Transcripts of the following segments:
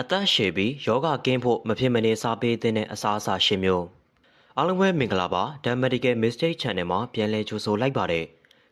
အသက်ရှည်ပြီးယောဂကင်းဖို့မဖြစ်မနေစားပေးတဲ့အစားအစာရှင်မျိုးအားလုံးပဲမင်္ဂလာပါ The Medical Mistake Channel မှာပြန်လည်ကြိုဆိုလိုက်ပါတယ်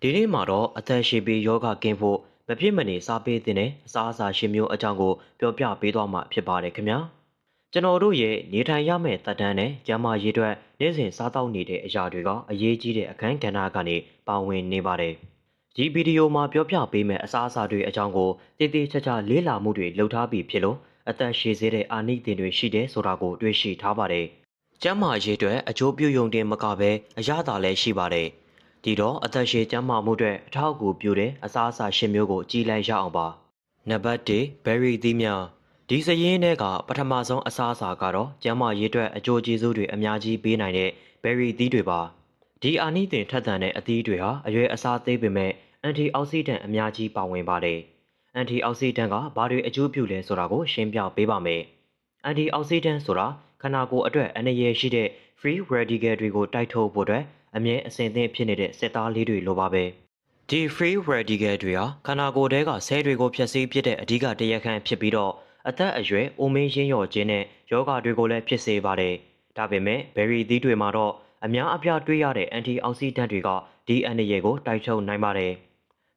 ဒီနေ့မှာတော့အသက်ရှည်ပြီးယောဂကင်းဖို့မဖြစ်မနေစားပေးတဲ့အစားအစာရှင်မျိုးအကြောင်းကိုပြောပြပေးသွားမှာဖြစ်ပါတယ်ခင်ဗျာကျွန်တော်တို့ရဲ့နေထိုင်ရမယ့်သက်တမ်းနဲ့ကျန်းမာရေးအတွက်နေ့စဉ်စားတောက်နေတဲ့အရာတွေကအရေးကြီးတဲ့အခန်းကဏ္ဍကနေပါဝင်နေပါတယ်ဒီဗီဒီယိုမှာပြောပြပေးမယ့်အစားအစာတွေအကြောင်းကိုတည်တည်ချာချာလေ့လာမှုတွေလုပ်ထားပြီးဖြစ်လို့ အသက်ရှည်စေတဲ့အာနိသင်တွေရှိတယ်ဆိုတာကိုတွေ့ရှိထားပါတယ်။ကျန်းမာရေးအတွက်အကျိုးပြုယုံတင်မကပဲအရသာလည်းရှိပါတယ်။ဒီတော့အသက်ရှည်ကျန်းမာမှုအတွက်အထောက်အကူပြုတဲ့အစားအစာရှင်းမျိုးကိုကြည်လိုက်ရအောင်ပါ။နံပါတ်1 berry သီးများဒီစရင်တွေကပထမဆုံးအစားအစာကတော့ကျန်းမာရေးအတွက်အကျိုးကျေးဇူးတွေအများကြီးပေးနိုင်တဲ့ berry သီးတွေပါ။ဒီအာနိသင်ထက်သန်တဲ့အသီးတွေဟာအရွယ်အစားသေးပေမဲ့အန်တီအောက်ဆီဒန့်အများကြီးပါဝင်ပါတယ်။ အန်တီအောက်ဆီဒန့်ကဘာတွေအကျိုးပြုလဲဆိုတာကိုရှင်းပြပေးပါမယ်။အန်တီအောက်ဆီဒန့်ဆိုတာခန္ဓာကိုယ်အတွက်အန္တရာယ်ရှိတဲ့ free radical တွေကိုတိုက်ထုတ်ဖို့အတွက်အမြဲအစဉ်သင့်ဖြစ်နေတဲ့စစ်သားလေးတွေလိုပါပဲ။ဒီ free radical တွေဟာခန္ဓာကိုယ်ထဲကဆဲတွေကိုဖျက်ဆီးဖြစ်တဲ့အဓိကတရားခံဖြစ်ပြီးတော့အသက်အရွယ်အိုမင်းရင်းလျော်ခြင်းနဲ့ယောဂတွေကိုလည်းဖြစ်စေပါတယ်။ဒါပေမဲ့ berry သီးတွေမှာတော့အများအပြားတွေ့ရတဲ့ anti oxidant တွေကဒီအန္တရာယ်ကိုတိုက်ထုတ်နိုင်ပါတယ်။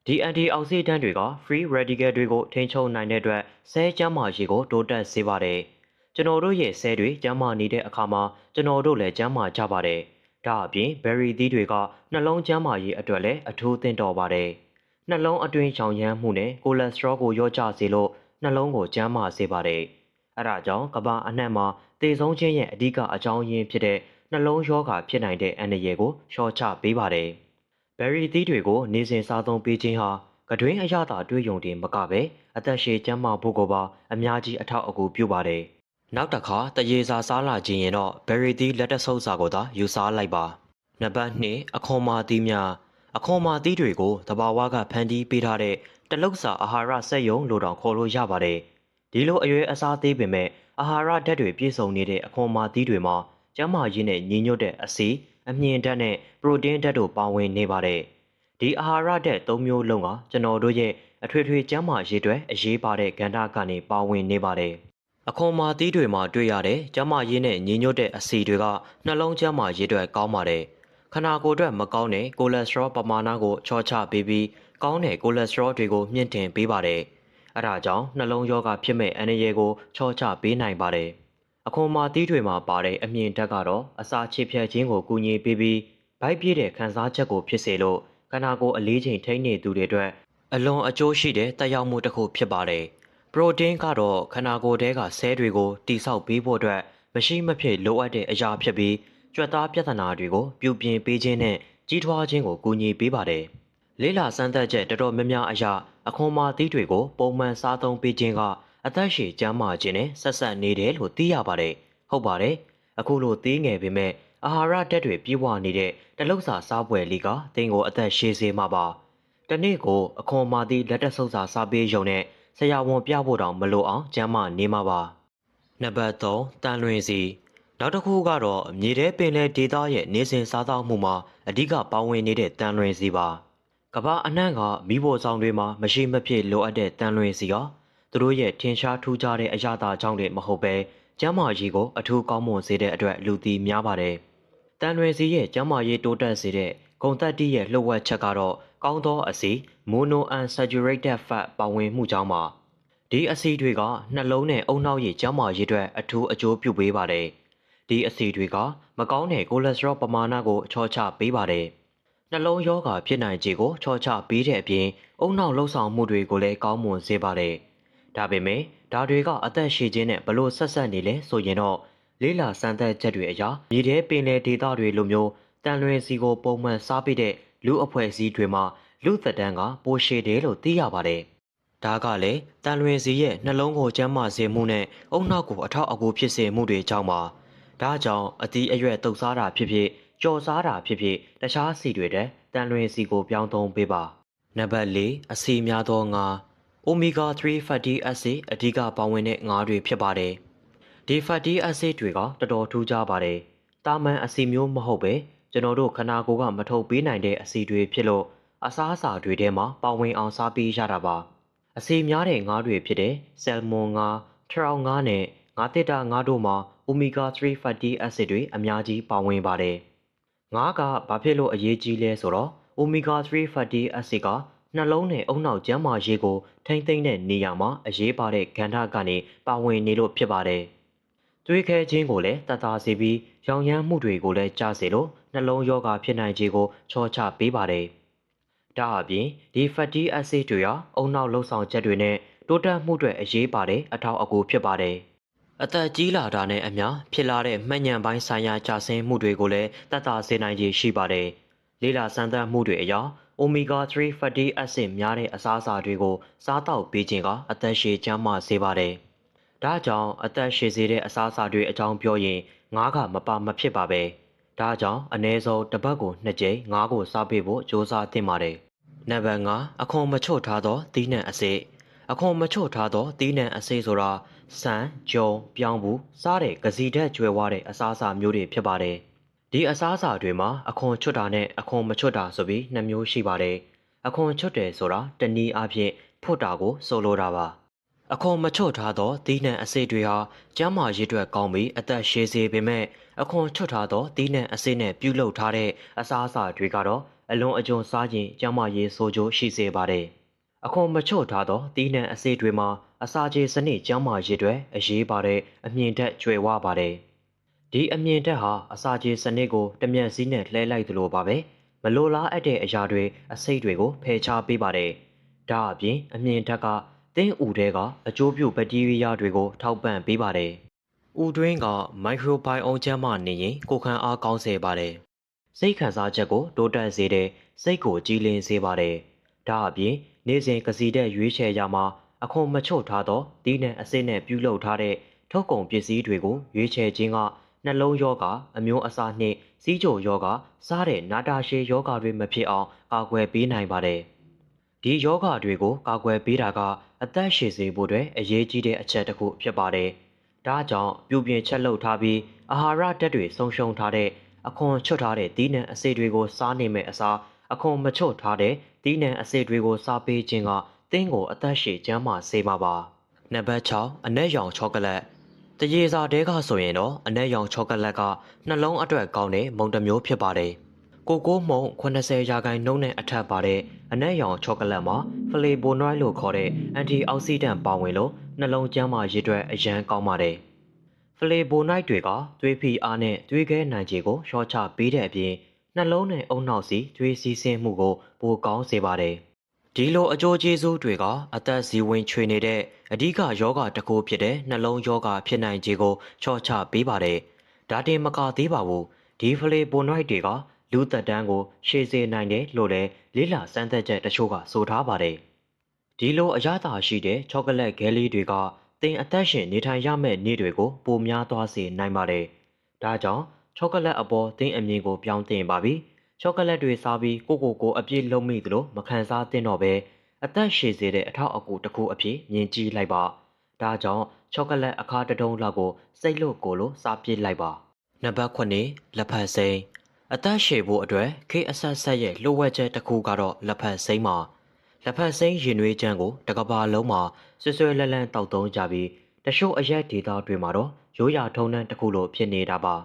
ဒီအန်တီအောက်ဆီဒန့်တွေက free radical တွေကိုထိန်းချုပ်နိုင်တဲ့အတွက်ဆဲကျန်းမာရေးကိုတိုးတက်စေပါတယ်။ကျွန်တော်တို့ရဲ့ဆဲတွေကျန်းမာနေတဲ့အခါမှာကျွန်တော်တို့လည်းကျန်းမာကြပါတယ်။ဒါအပြင် berry သီးတွေကနှလုံးကျန်းမာရေးအတွက်လည်းအထူးသင့်တော်ပါတယ်။နှလုံးအတွင်းချောင်ရမ်းမှုနဲ့ကိုလက်စထရောကိုရော့ချစေလို့နှလုံးကိုကျန်းမာစေပါတယ်။အဲဒါကြောင့်ကမ္ဘာအနှံ့မှာသေဆုံးခြင်းရဲ့အဓိကအကြောင်းရင်းဖြစ်တဲ့နှလုံးရောဂါဖြစ်နိုင်တဲ့အန္တရာယ်ကိုလျှော့ချပေးပါတယ်။ ဘယ်ရီသီးတွေကိုနေစဉ်စားသုံးပေးခြင်းဟာကတွင်အရသာတွေးယုံတင်မကပဲအသက်ရှည်ကျန်းမာဖို့ကိုပါအများကြီးအထောက်အကူပြုပါတယ်။နောက်တစ်ခါတရေစာစားလာခြင်းရင်တော့ဘယ်ရီသီးလက်တဆုပ်စာကိုသာယူစားလိုက်ပါ။နံပါတ်2အခွန်မာသီးများအခွန်မာသီးတွေကိုတဘာဝကဖန်တီးပေးထားတဲ့တလုတ်စာအာဟာရစက်ယုံလို့တောင်ခေါ်လို့ရပါတယ်။ဒီလိုအရွယ်အစားသေးပေမဲ့အာဟာရဓာတ်တွေပြည့်စုံနေတဲ့အခွန်မာသီးတွေမှာကျန်းမာရေးနဲ့ညီညွတ်တဲ့အဆီ အမြင့်ဓာတ်နဲ့ပရိုတင်းဓာတ်တို့ပါဝင်နေပါတယ်။ဒီအာဟာရဓာတ်၃မျိုးလုံးကကျွန်တော်တို့ရဲ့အထွေထွေကျန်းမာရေးအတွက်အရေးပါတဲ့ကဏ္ဍကနေပါဝင်နေပါတယ်။အခွန်မာသီးတွေမှာတွေ့ရတဲ့ကျန်းမာရေးနဲ့ညီညွတ်တဲ့အဆီတွေကနှလုံးကျန်းမာရေးအတွက်ကောင်းပါတယ်။ခန္ဓာကိုယ်အတွက်မကောင်းတဲ့ကိုလက်စထရောပမာဏကိုချောချပေးပြီးကောင်းတဲ့ကိုလက်စထရောတွေကိုမြင့်တင်ပေးပါတယ်။အဲဒါကြောင့်နှလုံးရောဂါဖြစ်မဲ့အန္တရာယ်ကိုချောချပေးနိုင်ပါတယ်။ အခွန်မာသီးတွေမှာပါတဲ့အမြင့်ဓာတ်ကတော့အစာချေဖြတ်ခြင်းကိုကူညီပေးပြီးဗိုက်ပြည့်တဲ့ခံစားချက်ကိုဖြစ်စေလို့ခန္ဓာကိုယ်အလေးချိန်ထိန်းနေသူတွေအတွက်အလွန်အကျိုးရှိတဲ့တက်ရောက်မှုတစ်ခုဖြစ်ပါတယ်။ပရိုတင်းကတော့ခန္ဓာကိုယ်ထဲကဆဲတွေကိုတိဆောက်ပေးဖို့အတွက်မရှိမဖြစ်လိုအပ်တဲ့အရာဖြစ်ပြီးကြွက်သားပြဿနာတွေကိုပြုပြင်ပေးခြင်းနဲ့ကြီးထွားခြင်းကိုကူညီပေးပါတယ်။လေးလာစမ်းသပ်ချက်တော်တော်များများအရာအခွန်မာသီးတွေကိုပုံမှန်စားသုံးပေးခြင်းက အသက်ရှည်ကျန်းမာခြင်းနဲ့ဆက်ဆက်နေတယ်လို့သိရပါတယ်။ဟုတ်ပါတယ်။အခုလိုသေးငယ်ပေမဲ့အာဟာရဓာတ်တွေပြည့်ဝနေတဲ့တလုတ်စာစားပွဲလေးကတင်းကိုအသက်ရှည်စေမှာပါ။တနေ့ကိုအခွန်မာသည့်လက်တဆုပ်စာစားပေးရုံနဲ့ဆရာဝန်ပြဖို့တောင်မလိုအောင်ကျန်းမာနေမှာပါ။နံပါတ်3တန်လွင်စီနောက်တစ်ခုကတော့မြေထဲပင်လယ်ဒေသရဲ့နေစဉ်စားသောက်မှုမှာအဓိကပါဝင်နေတဲ့တန်လွင်စီပါ။ကမ္ဘာအနှံ့ကမိဖို့ဆောင်တွေမှာမရှိမဖြစ်လိုအပ်တဲ့တန်လွင်စီက သူတို့ရဲ့ထင်ရှားထူးခြားတဲ့အရာသာကြောင့်တည်းမဟုတ်ပဲကျမ်းမာရေးကိုအထူးကောင်းမွန်စေတဲ့အတွက်လူသိများပါတယ်။တန်ရွယ်စီရဲ့ကျမ်းမာရေးတိုးတက်စေတဲ့ဂုံသက်တိရဲ့လှုပ်ဝက်ချက်ကတော့ကောင်းသောအဆီ monounsaturated fat ပါဝင်မှုကြောင့်ပါ။ဒီအဆီတွေကနှလုံးနဲ့အုံနောက်ရည်ကျန်းမာရေးအတွက်အထူးအကျိုးပြုပေးပါတယ်။ဒီအဆီတွေကမကောင်းတဲ့ကိုလက်စထရောပမာဏကိုချောချပေးပါတယ်။နှလုံးရောဂါဖြစ်နိုင်ခြေကိုချောချပေးတဲ့အပြင်အုံနောက်လှုပ်ဆောင်မှုတွေကိုလည်းကောင်းမွန်စေပါတယ်။ ဒါပေမဲ့ဒါတွေကအသက်ရှည်ခြင်းနဲ့ဘလို့ဆက်ဆက်နေလဲဆိုရင်တော့လေးလာစမ်းသပ်ချက်တွေအရမြေထဲပင်လယ်ဒေသတွေလိုမျိုးတန်လွင်စီကိုပုံမှန်စားပြီးတဲ့လူအဖွဲ့အစည်းတွေမှာလူသက်တမ်းကပိုရှည်တယ်လို့သိရပါတယ်။ဒါကလည်းတန်လွင်စီရဲ့နှလုံးကိုကျန်းမာစေမှုနဲ့အုံနောက်ကိုအထောက်အကူဖြစ်စေမှုတွေကြောင့်ပါ။ဒါကြောင့်အသီးအရွက်တုပ်စားတာဖြစ်ဖြစ်ကြော်စားတာဖြစ်ဖြစ်တခြားစီတွေတဲ့တန်လွင်စီကိုပြောင်းသုံးပေးပါ။နံပါတ်၄အစီများသောငါ omega 3 fatty acid အဓိကပါဝင်တဲ့ငါးတွေဖြစ်ပါတယ်။ဒီ fatty acid တွေကတော်တော်ထူးခြားပါတယ်။တာမန်အဆီမျိုးမဟုတ်ပဲကျွန်တော်တို့ခနာကိုယ်ကမထုတ်ပေးနိုင်တဲ့အဆီတွေဖြစ်လို့အစားအစာတွေထဲမှာပါဝင်အောင်စားပေးရတာပါ။အဆီများတဲ့ငါးတွေဖြစ်တဲ့ဆယ်မွန်ငါးထရောင်9နဲ့ငါးတစ်တာ9တို့မှာ omega 3 fatty acid တွေအများကြီးပါဝင်ပါတယ်။ငါးကဘာဖြစ်လို့အရေးကြီးလဲဆိုတော့ omega 3 fatty acid က နှလုံးနဲ့အုံနောက်ကျန်းမာရေးကိုထိမ့်သိမ့်တဲ့နေရာမှာအရေးပါတဲ့ကဏ္ဍကနေပါဝင်နေလို့ဖြစ်ပါတယ်။သွေးခဲခြင်းကိုလည်းတတ်တာစေပြီးရောင်ရမ်းမှုတွေကိုလည်းကြားစေလို့နှလုံးရောဂါဖြစ်နိုင်ခြေကိုချောချပေးပါတယ်။ဒါအပြင်ဒီ fatty acid တွေဟာအုံနောက်လှုပ်ဆောင်ချက်တွေနဲ့တိုးတက်မှုတွေအရေးပါတဲ့အထောက်အကူဖြစ်ပါတယ်။အသက်ကြီးလာတာနဲ့အမျှဖြစ်လာတဲ့မှတ်ဉဏ်ပိုင်းဆိုင်ရာကျဆင်းမှုတွေကိုလည်းတတ်တာစေနိုင်ခြေရှိပါတယ်။လေးလာစမ်းသပ်မှုတွေအရ omega 3 fatty acid များတဲ့အစားအစာတွေကိုစားတောက်ပေးခြင်းကအသက်ရှည်ကျန်းမာစေပါတယ်။ဒါကြောင့်အသက်ရှည်စေတဲ့အစားအစာတွေအကြောင်းပြောရင်ငါးကမပါမဖြစ်ပါပဲ။ဒါကြောင့်အ ਨੇ ဆုံးတစ်ပတ်ကိုနှစ်ကြိမ်ငါးကိုစားပေးဖို့ကြိုးစားသင့်ပါတယ်။နံပါတ်5အခွန်မချွတ်ထားသောသီးနှံအစိအခွန်မချွတ်ထားသောသီးနှံအစိဆိုတာဆန်၊ကြုံ၊ပြောင်းဘူးစားတဲ့ကစီဓာတ်ကျွဲဝါတဲ့အစားအစာမျိုးတွေဖြစ်ပါတယ်။ ဒီအစားအစာတွေမှာအခွန်ချွတ်တာနဲ့အခွန်မချွတ်တာဆိုပြီးနှစ်မျိုးရှိပါတယ်။အခွန်ချွတ်တယ်ဆိုတာတနည်းအားဖြင့်ဖွတ်တာကိုဆိုလိုတာပါ။အခွန်မချွတ်ထားသောသီးနှံအစိတွေဟာကျန်းမာရေးအတွက်ကောင်းပြီးအသက်ရှည်စေပေမဲ့အခွန်ချွတ်ထားသောသီးနှံအစိနဲ့ပြုလုပ်ထားတဲ့အစားအစာတွေကတော့အလွန်အကျွံစားရင်ကျန်းမာရေးဆိုးကျိုးရှိစေပါတယ်။အခွန်မချွတ်ထားသောသီးနှံအစိတွေမှာအစာချေစနစ်ကျန်းမာရေးအတွက်အရေးပါတဲ့အမြင့်တက်ကျွယ်ဝပါတယ်။ ဒီအမြင့်တက်ဟာအစာကြေစနစ်ကိုတမျက်စီးနဲ့လှဲလိုက်သလိုပါပဲမလိုလားအပ်တဲ့အရာတွေအစိတ်တွေကိုဖယ်ရှားပေးပါတယ်ဒါအပြင်အမြင့်တက်ကတင်းဥတဲကအကျိုးပြုဘက်တီးရီးယားတွေကိုထောက်ပံ့ပေးပါတယ်ဥတွင်းကမိုက်ခရိုဘိုင်အုံကျန်းမာနေရင်ကိုခံအားကောင်းစေပါတယ်စိတ်ခံစားချက်ကိုတိုးတက်စေတဲ့စိတ်ကိုကြည်လင်စေပါတယ်ဒါအပြင်နေ့စဉ်ကစီတဲ့ရွေးချယ်ရမှာအခွန်မချွတ်ထားသောဒီနံအစစ်နဲ့ပြုလုပ်ထားတဲ့ထုတ်ကုန်ပစ္စည်းတွေကိုရွေးချယ်ခြင်းက နှလုံးယောဂအမျိုးအစားနှင့်စီးကြိုယောဂစားတဲ့နာတာရှည်ယောဂတွေမဖြစ်အောင်ကာကွယ်ပေးနိုင်ပါတယ်။ဒီယောဂတွေကိုကာကွယ်ပေးတာကအသက်ရှည်စေဖို့အတွက်အရေးကြီးတဲ့အချက်တစ်ခုဖြစ်ပါတယ်။ဒါကြောင့်ပြုပြင်ချက်လုပ်ထားပြီးအာဟာရဓာတ်တွေဆုံးရှုံးထားတဲ့အခွန်ချွတ်ထားတဲ့သီးနှံအစိတွေကိုစားနေမဲ့အစားအခွန်မချွတ်ထားတဲ့သီးနှံအစိတွေကိုစားပေးခြင်းကသင်ကိုအသက်ရှည်ကျန်းမာစေမှာပါ။နံပါတ်6အနက်ရောင်ချောကလက် တရေစာတဲကဆိုရင်တော့အနက်ရောင်ချောကလက်ကနှလုံးအတွက်ကောင်းတဲ့မုံတစ်မျိုးဖြစ်ပါတယ်။ကိုကိုမုံ80ရာခိုင်နှုန်းနဲ့အထက်ပါတဲ့အနက်ရောင်ချောကလက်မှာဖလေဘိုနွိုက်လို့ခေါ်တဲ့အန်တီအောက်ဆီဒန့်ပါဝင်လို့နှလုံးကျန်းမာရေးအတွက်အရန်ကောင်းပါတယ်။ဖလေဘိုနိုက်တွေကသွေးဖီအားနဲ့သွေးခဲနိုင်ခြေကိုလျှော့ချပေးတဲ့အပြင်နှလုံးနဲ့အုံနောက်စီသွေးစီးဆင်းမှုကိုပိုကောင်းစေပါတယ်။ ဒီလိုအကျိုးကျေးဇူးတွေကအသက်ဇီဝင်ချွေနေတဲ့အဓိကယောဂတစ်ခုဖြစ်တဲ့နှလုံးယောဂဖြစ်နိုင်ခြေကိုချော့ချပေးပါတယ်။ဒါတင်မကသေးပါဘူး။ဒီဖလေပိုနိုက်တွေကလူသက်တမ်းကိုရှေ့စေနိုင်တယ်လို့လည်းလေးလာစမ်းသပ်ချက်တချို့ကဆိုထားပါတယ်။ဒီလိုအရသာရှိတဲ့ချောကလက်ဂဲလေးတွေကသင်အသက်ရှင်နေထိုင်ရမယ့်နေ့တွေကိုပိုများသွားစေနိုင်ပါတယ်။ဒါကြောင့်ချောကလက်အပေါ်သင်အမြင်ကိုပြောင်းတင်ပါပြီ။ ချောကလက်တွေစားပြီးကိုကိုကိုအပြည့်လုံးမိသလိုမခံစားသင့်တော့ပဲအသက်ရှည်စေတဲ့အထောက်အကူတစ်ခုအဖြစ်မြင်ကြည့်လိုက်ပါဒါကြောင့်ချောကလက်အခါတတုံးလောက်ကိုစိတ်လို့ကိုလို့စားပြစ်လိုက်ပါနံပါတ်9လက်ဖက်စိမ်းအသက်ရှည်ဖို့အတွက်ခေအဆက်ဆက်ရဲ့လိုဝက်ချက်တစ်ခုကတော့လက်ဖက်စိမ်းပါလက်ဖက်စိမ်းရင်နွေးချမ်းကိုတကဘာလုံးမှာဆွဆွဲလန်းလန်းတောက်သုံးကြပြီးတချို့အရက်ဒေသတွေမှာတော့ရိုးရာထုံနှံတစ်ခုလိုဖြစ်နေတာပါ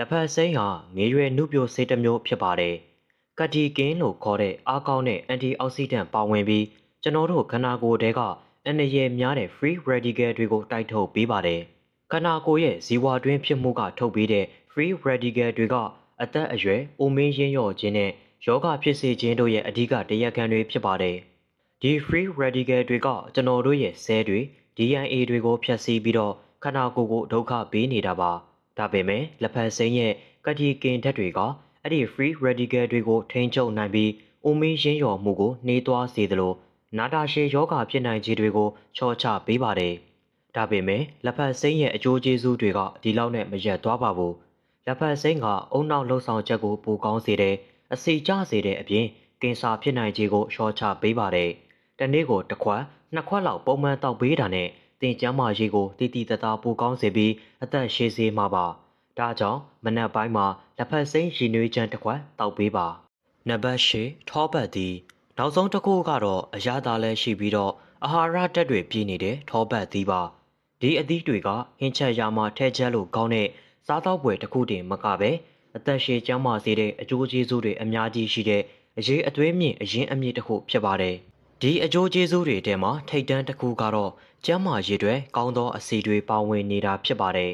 လက်ဖက်စိမ်းဟာငေးရွယ်နှုတ်ပြိုဆေးတစ်မျိုးဖြစ်ပါတယ်။ကတီကင်းလို့ခေါ်တဲ့အားကောင်းတဲ့အန်တီအောက်ဆီဒန့်ပါဝင်ပြီးကျွန်တော်တို့ခန္ဓာကိုယ်ထဲကအန္တရာယ်များတဲ့ free radical တွေကိုတိုက်ထုတ်ပေးပါတယ်။ခန္ဓာကိုယ်ရဲ့ဇီဝတွင်းဖြစ်မှုကထုတ်ပေးတဲ့ free radical တွေကအသက်အရွယ်အိုမင်းရင်းရော့ခြင်းနဲ့ယောဂဖြစ်စေခြင်းတို့ရဲ့အဓိကတရားခံတွေဖြစ်ပါတယ်။ဒီ free radical တွေကကျွန်တော်တို့ရဲ့ဆဲတွေ DNA တွေကိုဖျက်ဆီးပြီးတော့ခန္ဓာကိုယ်ကိုဒုက္ခပေးနေတာပါ။ ဒါပေမဲ့လက်ဖက်စိမ်းရဲ့ကတိကင်ဓာတ်တွေကအဲ့ဒီ free radical တွေကိုထိန်းချုပ်နိုင်ပြီးအိုမင်းရင်းရော်မှုကိုနှေးသွားစေသလိုနာတာရှည်ယောဂဖြစ်နိုင်ခြေတွေကိုချော့ချပေးပါတယ်။ဒါပေမဲ့လက်ဖက်စိမ်းရဲ့အကျိုးကျေးဇူးတွေကဒီလောက်နဲ့မရက်သွားပါဘူး။လက်ဖက်စိမ်းကအုံနောက်လှုပ်ဆောင်ချက်ကိုပိုကောင်းစေတဲ့အစီကျစေတဲ့အပြင်ကင်ဆာဖြစ်နိုင်ခြေကိုချော့ချပေးပါတယ်။တနေ့ကိုတစ်ခွက်နှစ်ခွက်လောက်ပုံမှန်တောက်ပေးတာနဲ့ တင်ကျမ်းမာရေးကိုတည်တည်တသားပိုကောင်းစေပြီးအသက်ရှည်စေမှာပါ။ဒါကြောင့်မနက်ပိုင်းမှာလက်ဖက်စိမ်းရည်နွေးချမ်းတစ်ခွက်တောက်ပေးပါ။နံပါတ်၈ထောပတ်သည်နောက်ဆုံးတစ်ခုကတော့အရသာလည်းရှိပြီးတော့အာဟာရဓာတ်တွေပြည့်နေတဲ့ထောပတ်သည်ပါ။ဒီအသီးတွေကဟင်းချက်ရမှထဲချက်လို့ကောင်းတဲ့စားသောက်ပွဲတစ်ခုတည်းမကပဲအသက်ရှည်ကျန်းမာစေတဲ့အကျိုးကျေးဇူးတွေအများကြီးရှိတဲ့အရေးအသွေးမြင့်အရင်အမြင့်တစ်ခုဖြစ်ပါတယ်။ ဒီအကျိုးကျေးဇူးတွေထဲမှာထိတ်တန်းတစ်ခုကတော့ကျန်းမာရေးတွေကောင်းသောအဆီတွေပါဝင်နေတာဖြစ်ပါတယ်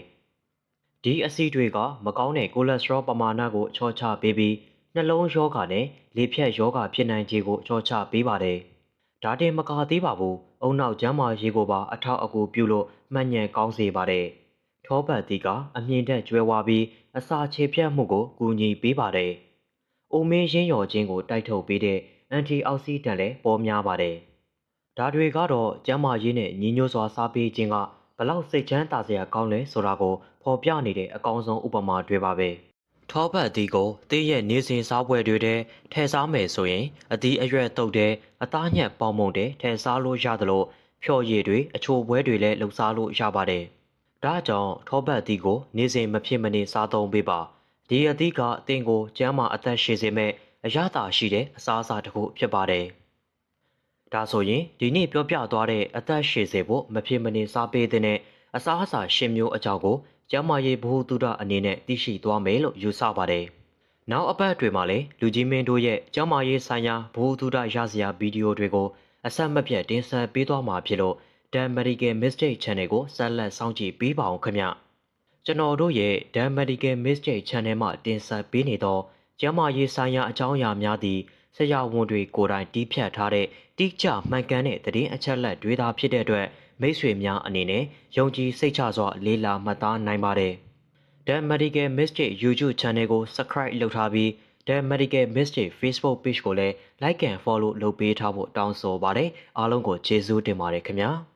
။ဒီအဆီတွေကမကောင်းတဲ့ကိုလက်စထရောပမာဏကိုချော့ချပေးပြီးနှလုံးရောဂါနဲ့လေဖြတ်ရောဂါဖြစ်နိုင်ခြေကိုချော့ချပေးပါတယ်။ဒါတင်မကသေးပါဘူး။အုံနောက်ကျန်းမာရေးကိုပါအထောက်အကူပြုလို့မှတ်ညံကောင်းစေပါတယ်။ထောပတ်တီကအမြင့်တက်ကျွဲဝါပြီးအစာခြေဖြတ်မှုကိုကူညီပေးပါတယ်။အိုမင်းရင်းရော်ခြင်းကိုတိုက်ထုတ်ပေးတဲ့ အန်တီအောက်ဆီဒန့်လည်းပေါ်များပါတယ်။ဒါတွေကတော့ကျန်းမာရေးနဲ့ညီညွတ်စွာစားပေးခြင်းကဘလောက်စိတ်ချမ်းသာစရာကောင်းလဲဆိုတာကိုဖော်ပြနေတဲ့အကောင်းဆုံးဥပမာတွေပါပဲ။ထောပတ်တီကိုတင်းရဲ့နေစဉ်စားပွဲတွေထဲထည့်စားမယ်ဆိုရင်အသီးအရွက်တုပ်တဲ့အသားညက်ပေါင်မုံတဲ့ထည့်စားလို့ရတယ်လို့ဖြော်ရည်တွေအချိုပွဲတွေလည်းလှုပ်စားလို့ရပါတယ်။ဒါကြောင့်ထောပတ်အသီးကို နေစဉ်မဖြစ်မနေစားသုံးပေးပါ။ဒီအသီးကအသင်ကိုကျန်းမာအသက်ရှည်စေမဲ့ အရသာရှိတဲ့အစားအစာတစ်ခုဖြစ်ပါတယ်။ဒါဆိုရင်ဒီနေ့ပြောပြသွားတဲ့အသက်ရှည်စေဖို့မဖြစ်မနေစားပေးတဲ့အစားအစာရှင်မျိုးအကြောင်းကိုကျန်းမာရေးဘ ഹു တုဒအနေနဲ့သိရှိသွားမယ်လို့ယူဆပါတယ်။နောက်အပတ်တွေမှာလည်းလူကြီးမင်းတို့ရဲ့ကျန်းမာရေးဆိုင်ရာဘ ഹു တုဒရစရာဗီဒီယိုတွေကိုအဆက်မပြတ်တင်ဆက်ပေးသွားမှာဖြစ်လို့ Dan Medical Mistake Channel ကိုဆက်လက်စောင့်ကြည့်ပေးပါအောင်ခင်ဗျကျွန်တော်တို့ရဲ့ Dan Medical Mistake Channel မှာတင်ဆက်ပေးနေသော ကျန်းမာရေးဆိုင်ရာအကြောင်းအရာများသည့်ဆရာဝန်တွေကိုယ်တိုင်တီးဖြတ်ထားတဲ့တိကျမှန်ကန်တဲ့သတင်းအချက်အလက်တွေသာဖြစ်တဲ့အတွက်မိတ်ဆွေများအနေနဲ့ယုံကြည်စိတ်ချစွာလေးလာမှတ်သားနိုင်ပါတယ်။ Dan Medical Mistake YouTube Channel ကို Subscribe လုပ်ထားပြီး The Medical Mistake Facebook Page ကိုလည်း Like and Follow လုပ်ပေးထားဖို့တောင်းဆိုပါတယ်အားလုံးကိုကျေးဇူးတင်ပါတယ်ခင်ဗျာ။